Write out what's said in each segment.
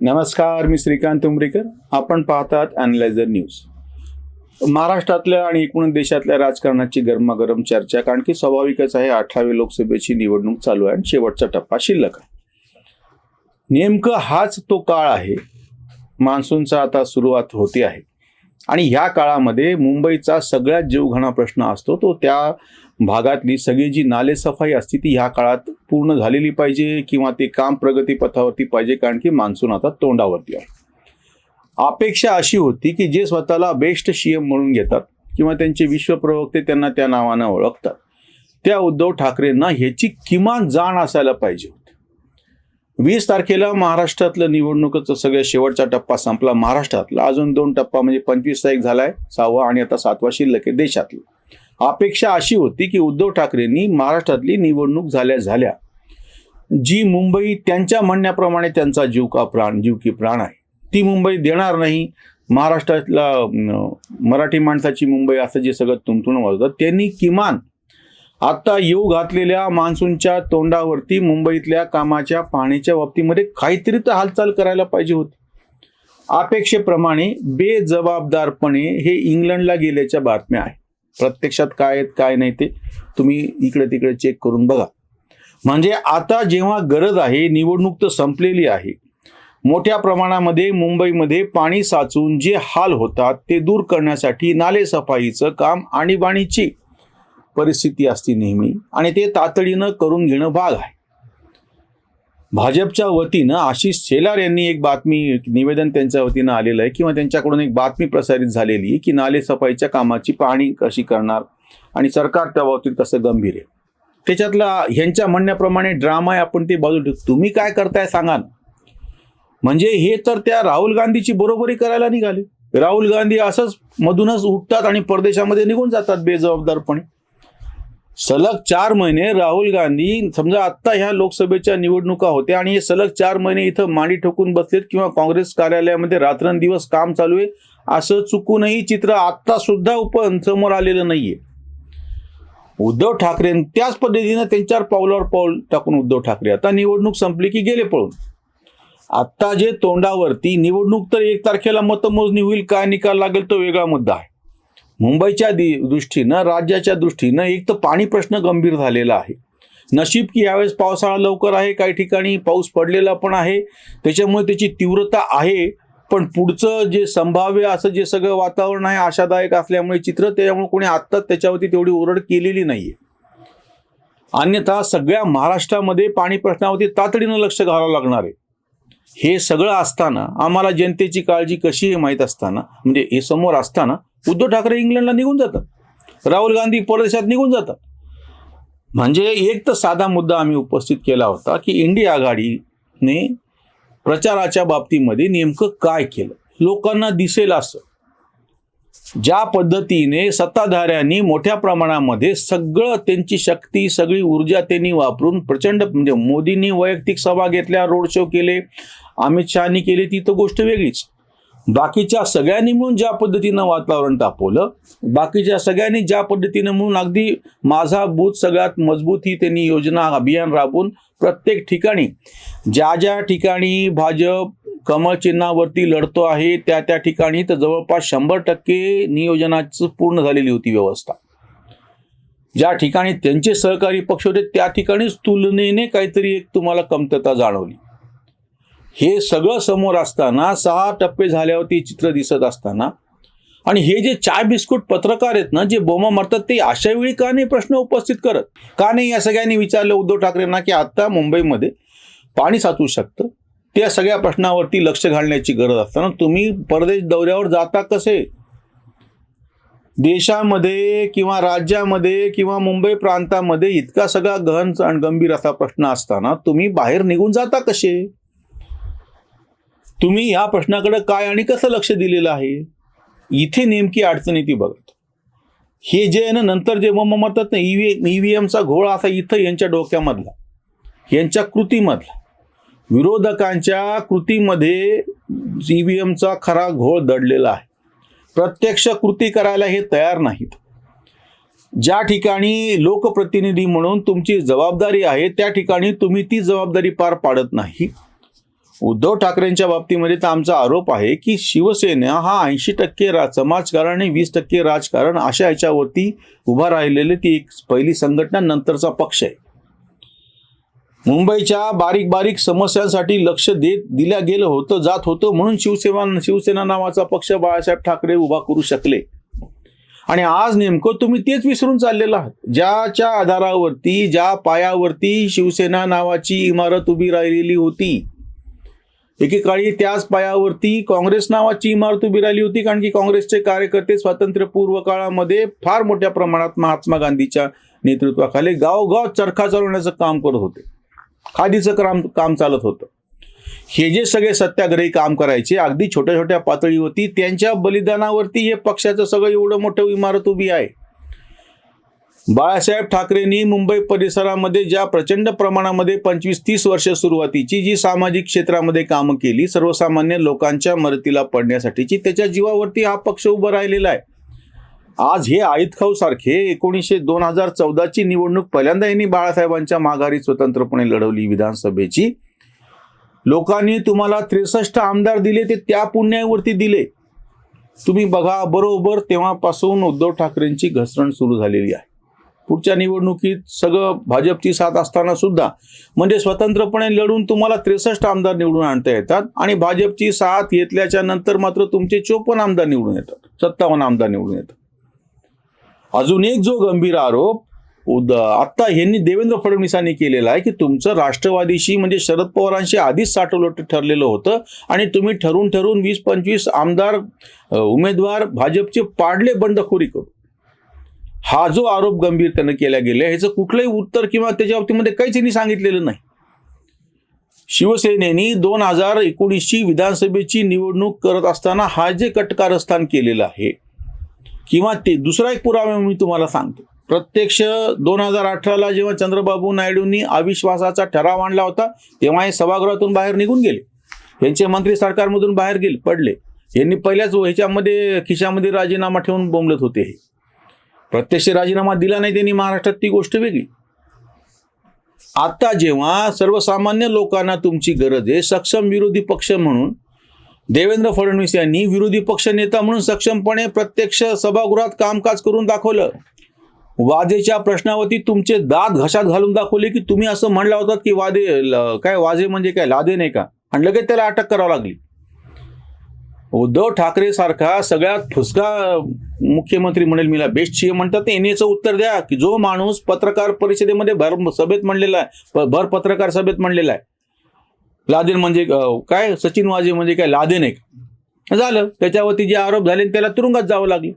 नमस्कार मी श्रीकांत उमरीकर. आपण पाहतात अनलायझर न्यूज महाराष्ट्रातल्या आणि एकूण देशातल्या राजकारणाची गरमागरम चर्चा कारण की स्वाभाविकच आहे अठरावी लोकसभेची निवडणूक चालू आहे आणि शेवटचा टप्पा शिल्लक आहे. नेमकं हाच तो काळ आहे. मान्सूनचा आता सुरुवात होते आहे. आणि ह्या काळामध्ये मुंबईचा सगळ्यात जीवघणा प्रश्न असतो तो त्या भागातली सगळी जी नालेसफाई असते ती ह्या काळात पूर्ण झालेली पाहिजे किंवा ते काम प्रगतीपथावरती पाहिजे कारण की मान्सून आता तोंडावरती आहे. अपेक्षा अशी होती की जे स्वतःला बेस्ट सीएम म्हणून घेतात किंवा त्यांचे विश्वप्रवक्ते त्यांना त्या नावानं ओळखतात त्या उद्धव ठाकरेंना ह्याची किमान जाण असायला पाहिजे होती. वीस तारखेला महाराष्ट्रातलं निवडणुकीचा सगळ्या शेवटचा टप्पा संपला महाराष्ट्रातला. अजून दोन टप्पा म्हणजे पंचवीसचा एक झालाय सहावा आणि आता सातवा शिल्लक आहे देशातलं. अपेक्षा अशी होती की उद्धव ठाकरेंनी महाराष्ट्रातली निवडणूक झाल्या झाल्या. जी मुंबई त्यांच्या म्हणण्याप्रमाणे त्यांचा जीव का प्राण जीव की प्राण आहे ती मुंबई देणार नाही. महाराष्ट्रातला मराठी माणसाची मुंबई असं जे सगळं तुमतुण वाजतं त्यांनी किमान आत्ता येऊ घातलेल्या मान्सूनच्या तोंडावरती मुंबईतल्या कामाच्या पाण्याच्या बाबतीमध्ये काहीतरी तर हालचाल करायला पाहिजे होती. अपेक्षेप्रमाणे बेजबाबदारपणे हे इंग्लंडला गेल्याच्या बातम्या आहे प्रत्यक्षात काय आहेत काय नाही ते तुम्ही इकडे तिकडे चेक करून बघा. म्हणजे आता जेव्हा गरज आहे निवडणूक तर संपलेली आहे. मोठ्या प्रमाणामध्ये मुंबईमध्ये पाणी साचून जे हाल होतात ते दूर करण्यासाठी नालेसफाईचं काम आणीबाणीची परिस्थिती असते नेहमी. आणि ते तातडीनं करून घेणं भाग आहे. भाजपच्या वतीनं आशिष शेलार यांनी एक बातमी निवेदन त्यांच्या वतीनं आलेलं आहे किंवा त्यांच्याकडून एक बातमी प्रसारित झालेली की नाले सफाईच्या कामाची पाहणी कशी करणार आणि सरकार त्या बाबतीत कसं गंभीर आहे. त्याच्यातला ह्यांच्या म्हणण्याप्रमाणे ड्रामा आहे आपण ते बाजू ठेवतो तुम्ही काय करताय सांगा ना म्हणजे हे तर त्या राहुल गांधीची बरोबरी करायला निघाले. राहुल गांधी असंच मधूनच उठतात आणि परदेशामध्ये निघून जातात बेजबाबदारपणे. सलग चार महिने राहुल गांधी समजा आत्ता ह्या लोकसभेच्या निवडणुका होत्या आणि हे सलग चार महिने इथं मांडी ठोकून बसलेत किंवा काँग्रेस कार्यालयामध्ये रात्रंदिवस काम चालू आहे असं चुकूनही चित्र आत्ता सुद्धा उप समोर आलेलं नाहीये. उद्धव ठाकरे त्याच पद्धतीनं त्यांच्यावर पावलावर पाऊल टाकून उद्धव ठाकरे. आता निवडणूक संपली की गेले पळून. आत्ता जे तोंडावरती निवडणूक तर एक तारखेला मतमोजणी होईल काय निकाल लागेल तो वेगळा मुद्दा आहे. मुंबईच्या दि- दृष्टीनं राज्याच्या दृष्टीनं एक तर पाणी प्रश्न गंभीर झालेला आहे. नशीब की यावेळेस पावसाळा लवकर आहे काही ठिकाणी पाऊस पडलेला पण आहे. त्याच्यामुळे त्याची तीव्रता आहे पण पुढचं जे संभाव्य असं जे सगळं वातावरण आहे आशादायक असल्यामुळे चित्र त्याच्यामुळे कोणी आत्ताच त्याच्यावरती तेवढी ओरड केलेली नाहीये. अन्यथा सगळ्या महाराष्ट्रामध्ये पाणी प्रश्नावरती तातडीनं लक्ष घालावं लागणार आहे. हे सगळं असताना आम्हाला जनतेची काळजी कशी हे माहीत असताना म्हणजे हे समोर असताना उद्धव ठाकरे इंग्लंडला निघून जातात. राहुल गांधी परदेशात निघून जातात. म्हणजे एक तर साधा मुद्दा आम्ही उपस्थित केला होता की इंडिया आघाडीने प्रचाराच्या बाबतीमध्ये नेमकं काय केलं? लोकांना दिसेल असं. ज्या पद्धतीने सत्ताधाऱ्यांनी मोठ्या प्रमाणामध्ये सगळं त्यांची शक्ती सगळी ऊर्जा त्यांनी वापरून प्रचंड म्हणजे मोदींनी वैयक्तिक सभा घेतल्या रोड शो केले अमित शहानी केले ती तर गोष्ट वेगळीच. बाकीच्या सगळ्यांनी मिळून ज्या पद्धतीनं वातावरण तापवलं बाकीच्या सगळ्यांनी ज्या पद्धतीनं म्हणून अगदी माझा बूथ सगळ्यात मजबूत ही त्यांनी योजना अभियान राबवून प्रत्येक ठिकाणी ज्या ज्या ठिकाणी भाजप कमळ चिन्हावरती लढतो आहे त्या त्या ठिकाणी तर जवळपास शंभर टक्के नियोजनाचं पूर्ण झालेली होती व्यवस्था. ज्या ठिकाणी त्यांचे सहकारी पक्ष होते त्या ठिकाणीच तुलनेने काहीतरी एक तुम्हाला कमतरता जाणवली. हे सगळं समोर असताना सहा टप्पे झाल्यावरती चित्र दिसत असताना आणि हे जे चाय बिस्कुट पत्रकार आहेत ना जे बोमा मारतात ते अशा वेळी का नाही प्रश्न उपस्थित करत? का नाही या सगळ्यांनी विचारलं उद्धव ठाकरेंना की आता मुंबईमध्ये पाणी साचू शकतं? त्या सगळ्या प्रश्नावरती लक्ष घालण्याची गरज असताना तुम्ही परदेश दौऱ्यावर जाता कसे? देशामध्ये किंवा राज्यामध्ये किंवा मुंबई प्रांतामध्ये इतका सगळा गहन आणि गंभीर असा प्रश्न असताना तुम्ही बाहेर निघून जाता कसे? तुम्ही या प्रश्नाकडे काय आणि कसं लक्ष दिलेलं आहे? इथे नेमकी अडचणी ती बघत हे जे आहे ना नंतर जे मग म्हणतात ना ईव्ही ईव्हीएमचा घोळ असा इथं यांच्या डोक्यामधला यांच्या कृतीमधला. विरोधकांच्या कृतीमध्ये ईव्हीएमचा खरा घोळ दडलेला आहे. प्रत्यक्ष कृती करायला हे तयार नाहीत. ज्या ठिकाणी लोकप्रतिनिधी म्हणून तुमची जबाबदारी आहे त्या ठिकाणी तुम्ही ती जबाबदारी पार पाडत नाही. उद्धव ठाकरेंच्या बाबतीमध्ये तर आमचा आरोप आहे की शिवसेना हा ऐंशी टक्के राज समाजकारण आणि वीस टक्के राजकारण अशा ह्याच्यावरती उभा राहिलेले ती एक पहिली संघटना नंतरचा पक्ष आहे. मुंबईच्या बारीक बारीक समस्यांसाठी लक्ष देत दिल्या गेलं होतं जात होतं म्हणून शिवसेना शिवसेना नावाचा पक्ष बाळासाहेब ठाकरे उभा करू शकले. आणि आज नेमकं तुम्ही तेच विसरून चाललेलं आहात. ज्याच्या आधारावरती ज्या पायावरती शिवसेना नावाची इमारत उभी राहिलेली होती एकेकाळी त्याच पायावरती काँग्रेस नावाची इमारत उभी राहिली होती कारण की काँग्रेसचे कार्यकर्ते स्वातंत्र्यपूर्व काळामध्ये फार मोठ्या प्रमाणात महात्मा गांधीच्या नेतृत्वाखाली गावगाव चरखा चालवण्याचं काम करत होते. खादीचं काम काम चालत होतं. हे जे सगळे सत्याग्रही काम करायचे अगदी छोट्या छोट्या पातळीवरती त्यांच्या बलिदानावरती हे पक्षाचं सगळं एवढं मोठं इमारत उभी आहे. बाळासाहेब ठाकरेंनी मुंबई परिसरामध्ये ज्या प्रचंड प्रमाणामध्ये पंचवीस तीस वर्ष सुरुवातीची जी सामाजिक क्षेत्रामध्ये कामं केली सर्वसामान्य लोकांच्या मदतीला पडण्यासाठीची त्याच्या जीवावरती हा पक्ष उभा राहिलेला आहे. आज हे आईत सारखे एकोणीसशे दोन हजार चौदाची निवडणूक पहिल्यांदा यांनी बाळासाहेबांच्या माघारी स्वतंत्रपणे लढवली विधानसभेची. लोकांनी तुम्हाला त्रेसष्ट आमदार दिले ते त्या पुण्यावरती दिले. तुम्ही बघा बरोबर तेव्हापासून उद्धव ठाकरेंची घसरण सुरू झालेली आहे. पुढच्या निवडणुकीत सगळं भाजपची साथ असताना सुद्धा म्हणजे स्वतंत्रपणे लढून तुम्हाला त्रेसष्ट आमदार निवडून आणता येतात आणि भाजपची साथ घेतल्याच्या नंतर मात्र तुमचे चोपन्न आमदार निवडून येतात सत्तावन्न आमदार निवडून येतात. अजून एक जो गंभीर आरोप उद आत्ता ह्यांनी देवेंद्र फडणवीसांनी केलेला आहे की तुमचं राष्ट्रवादीशी म्हणजे शरद पवारांशी आधीच साठवलं ठरलेलं होतं आणि तुम्ही ठरून ठरून वीस पंचवीस आमदार उमेदवार भाजपचे पाडले बंडखोरी करू हा जो आरोप गंभीर त्यानं केला गेला ह्याचं कुठलंही उत्तर किंवा त्याच्या बाबतीमध्ये काहीच यांनी सांगितलेलं नाही. शिवसेनेनी दोन हजार एकोणीसची विधानसभेची निवडणूक करत असताना हा जे कटकारस्थान केलेलं आहे किंवा ते दुसरा एक पुरावा मी तुम्हाला सांगतो. प्रत्यक्ष दोन हजार अठराला जेव्हा चंद्रबाबू नायडूंनी अविश्वासाचा ठराव आणला होता तेव्हा हे सभागृहातून बाहेर निघून गेले. यांचे मंत्री सरकारमधून बाहेर गेले पडले. यांनी पहिल्याच ह्याच्यामध्ये खिशामध्ये राजीनामा ठेवून बोंबलत होते हे. प्रत्यक्ष राजीनामा दिला नाही त्यांनी महाराष्ट्रात ती गोष्ट वेगळी. आता जेव्हा सर्वसामान्य लोकांना तुमची गरज आहे सक्षम विरोधी पक्ष म्हणून देवेंद्र फडणवीस यांनी विरोधी पक्ष नेता म्हणून सक्षमपणे प्रत्यक्ष सभागृहात कामकाज करून दाखवलं. वाजेच्या प्रश्नावरती तुमचे दात घशात घालून दाखवले की तुम्ही असं म्हणला होतात की वादे काय वाजे म्हणजे काय लादे नाही का? आणि लगेच त्याला अटक करावं लागली. उद्धव ठाकरे सारखा सगळ्यात फुसका मुख्यमंत्री म्हणेल मीला बेस्ट म्हणतात ते एनएचं उत्तर द्या की जो माणूस पत्रकार परिषदेमध्ये भर सभेत म्हणलेला आहे भर पत्रकार सभेत म्हणलेला आहे. लादेन म्हणजे काय? सचिन वाजे म्हणजे काय? लादेन आहे का? झालं. त्याच्यावरती जे आरोप झाले त्याला तुरुंगात जावं लागलं.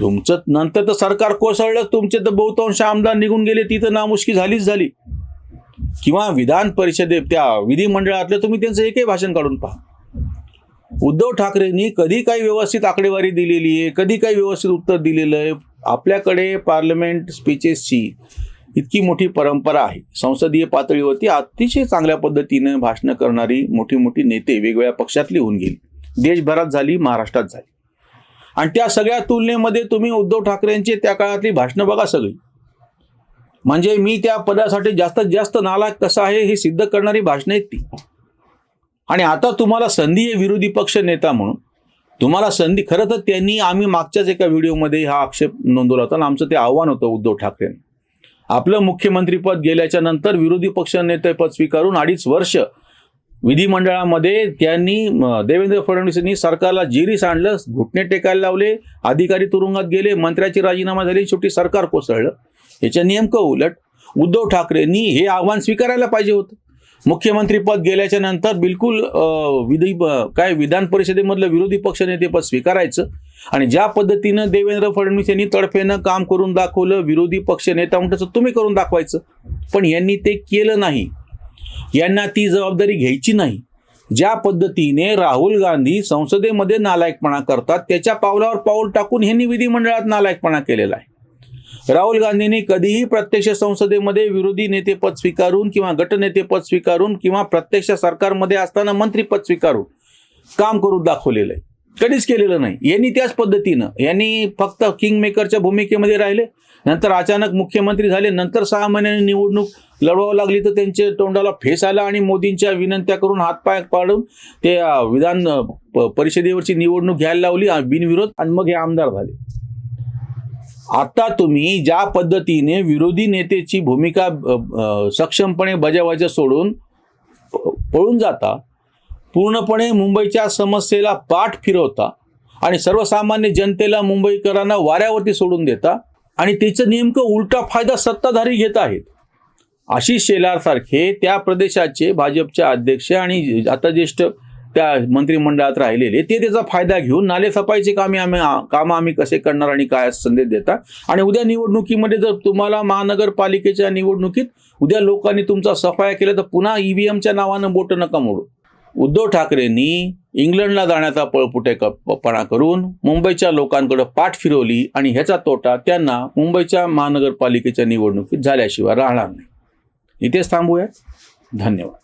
तुमचं नंतर तर सरकार कोसळलं तुमचे तर बहुतांश आमदार निघून गेले ती तर नामुष्की झालीच झाली. किंवा विधान परिषदे त्या विधिमंडळातलं तुम्ही त्यांचं एकही भाषण काढून पहा. उद्धव ठाकरेंनी कधी काही व्यवस्थित आकडेवारी दिलेली आहे कधी काही व्यवस्थित उत्तर दिलेलं आहे आपल्याकडे पार्लमेंट स्पीचेसची इतकी मोठी परंपरा आहे. संसदीय पातळीवरती अतिशय चांगल्या पद्धतीने भाषणं करणारी मोठी मोठी नेते वेगवेगळ्या पक्षातली होऊन गेली. देशभरात झाली महाराष्ट्रात झाली. आणि त्या सगळ्या तुलनेमध्ये तुम्ही उद्धव ठाकरेंची त्या काळातली भाषणं बघा सगळी. म्हणजे मी त्या पदासाठी जास्तीत जास्त नालायक कसा आहे हे सिद्ध करणारी भाषणं आहेत ती. आणि आता तुम्हाला संधी आहे विरोधी पक्ष नेता म्हणून. तुम्हाला संधी खरं तर त्यांनी आम्ही मागच्याच एका व्हिडिओमध्ये हा आक्षेप नोंदवला होता आणि आमचं ते आव्हान होतं उद्धव ठाकरेंनी. आपलं मुख्यमंत्रीपद गेल्याच्यानंतर विरोधी पक्ष नेतेपद स्वीकारून अडीच वर्ष विधिमंडळामध्ये त्यांनी देवेंद्र फडणवीसांनी सरकारला जिरीस आणलं घुटणे टेकायला लावले अधिकारी तुरुंगात गेले मंत्र्याची राजीनामा झाली शेवटी सरकार कोसळलं. याच्या नेमकं उलट उद्धव ठाकरेंनी हे आव्हान स्वीकारायला पाहिजे होतं. मुख्यमंत्रीपद गेल्याच्यानंतर बिलकुल विधी काय विधान परिषदेमधलं विरोधी पक्षनेतेपद स्वीकारायचं. आणि ज्या पद्धतीनं देवेंद्र फडणवीस यांनी तडफेनं काम करून दाखवलं विरोधी पक्ष नेता म्हणतं तुम्ही करून दाखवायचं. पण यांनी ते केलं नाही. यांना ती जबाबदारी घ्यायची नाही. ज्या पद्धतीने राहुल गांधी संसदेमध्ये नालायकपणा करतात त्याच्या पावलावर पाऊल टाकून यांनी विधिमंडळात नालायकपणा केलेला आहे. राहुल गांधींनी कधीही प्रत्यक्ष संसदेमध्ये विरोधी नेतेपद स्वीकारून किंवा गटनेतेपद स्वीकारून किंवा प्रत्यक्ष सरकारमध्ये असताना मंत्रीपद स्वीकारून काम करून दाखवलेलं आहे. कधीच केलेलं नाही. यांनी त्याच पद्धतीनं यांनी फक्त किंग मेकरच्या भूमिकेमध्ये राहिले. नंतर अचानक मुख्यमंत्री झाले. नंतर सहा महिन्यांनी निवडणूक लढवावं लागली तर त्यांच्या तोंडाला फेस आला आणि मोदींच्या विनंत्या करून हातपाय पाडून ते विधान परिषदेवरची निवडणूक घ्यायला लावली. बिनविरोध. आणि मग हे आमदार झाले. आता तुम्ही ज्या पद्धतीने विरोधी नेत्याची भूमिका सक्षमपणे बजावायचं सोडून पळून जाता पूर्णपणे मुंबईच्या समस्येला पाठ फिरवता आणि सर्वसामान्य जनतेला मुंबईकरांना वाऱ्यावरती सोडून देता आणि त्याचं नेमकं उलटा फायदा सत्ताधारी घेत आहेत. आशिष शेलारसारखे त्या प्रदेशाचे भाजपचे अध्यक्ष आणि आता ज्येष्ठ त्या मंत्रिमंडळात राहिलेले ते त्याचा फायदा घेऊन नालेसफाईचे कामे आम्ही कामं आम्ही कसे करणार आणि काय संदेश देता आणि उद्या निवडणुकीमध्ये जर तुम्हाला महानगरपालिकेच्या निवडणुकीत उद्या लोकांनी तुमचा सफाया केला तर पुन्हा ईव्हीएमच्या नावानं बोट नका मोडू. उद्धव ठाकरेंनी इंग्लंडला जाण्याचा पळपुटेपणा करून मुंबईच्या लोकांकडे पाठ फिरवली आणि ह्याचा तोटा त्यांना मुंबईच्या महानगरपालिकेच्या निवडणुकीत झाल्याशिवाय राहणार नाही. इथेच थांबूया. धन्यवाद.